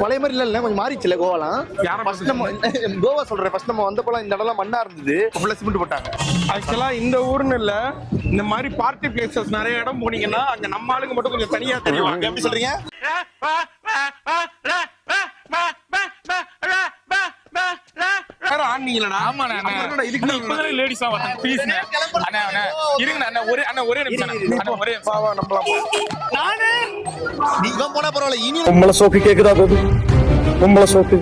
பழைய மாதிரி இல்ல கொஞ்சம் மாறிச்சுல கோவாலாம். யாரை ஃபர்ஸ்ட் நம்ம கோவா சொல்றேன். ஃபர்ஸ்ட் நம்ம வந்தப்பலாம் இந்த இடம்லாம் மண்ணா இருந்தது. ஃபுல்லா சிமெண்ட் போட்டாங்க. ஆக்சுவலா இந்த ஊர்னு இல்ல இந்த மாதிரி பார்ட்டி பிளேசஸ் நிறைய இடம் போனீங்கன்னா அங்க நம்ம ஆளுங்க மட்டும் கொஞ்சம் தனியா தெரியும். எப்படி சொல்றீங்க? அண்ணே, ஒரே அண்ணே, ஒரே நிமிஷம். ஒரே நம்பலாம் இவன் போனா பரவாயில்ல இனி பொம்பளை சோக்கு கேக்குதா கோபி? பொம்பளை சோக்கு.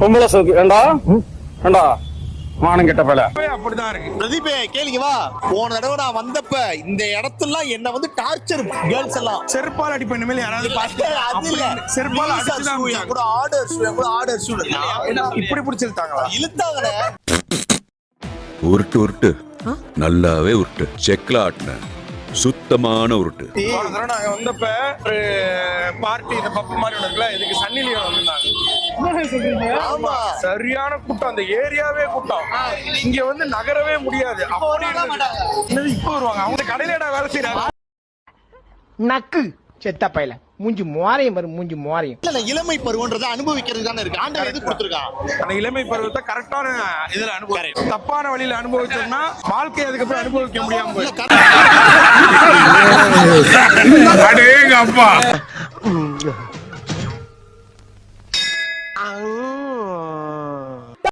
பொம்பளை சோக்கு. ஏண்டா? ஏண்டா? மானம் கெட்ட பல அப்படிதான் இருக்கு. பிரதீபே கேளுங்க வா. போன தடவை நான் வந்தப்ப இந்த இடத்துலாம் என்ன வந்து டார்ச்சர் கேர்ள்ஸ் எல்லாம். செருப்பால் அடிப்ப இனிமேல் யாராவது பார்த்து. அது இல்ல. செருப்பால் அடிச்சுதான் கூட ஆர்டர் ஷூ கூட ஆர்டர் ஷூ இப்படி பிடிச்சிருத்தாங்களா இழுத்தாங்கண்ணே உருட்டு உருட்டு. நல்லாவே உருட்டு. செக்ல ஆட்டின சுத்தமான உருட்டு. போன தடவை நாங்க வந்தப்ப ஒரு பார்ட்டி இந்த பப்பு மாதிரி ஒண்ணு இருக்குல்ல இதுக்கு சன்னி லியோன் வந்திருந்தாங்க ஆமா. சரியான கூட்டம். அந்த ஏரியாவே கூட்டம். இங்க வந்து நகரவே முடியாது. அப்படி இருந்தது. என்னது இப்ப வருவாங்க? அவங்க கடையிலடா வேலை செய்யறாங்க நக்கு. செத்தப்பையில பையல. மூஞ்சி மோரையும் வரும் மூஞ்சி மோரையும். இல்ல இளமை பருவன்றதை அனுபவிக்கிறது தானே இருக்கு. ஆண்டவர் எது கொடுத்துருக்கான் அந்த இளமை பருவத்தை கரெக்டான இதுல அனுபவிக்கிறேன் தப்பான வழியில அனுபவிச்சோம்னா வாழ்க்கை அதுக்கப்புறம் அனுபவிக்க முடியாம அடேங்க அப்பா.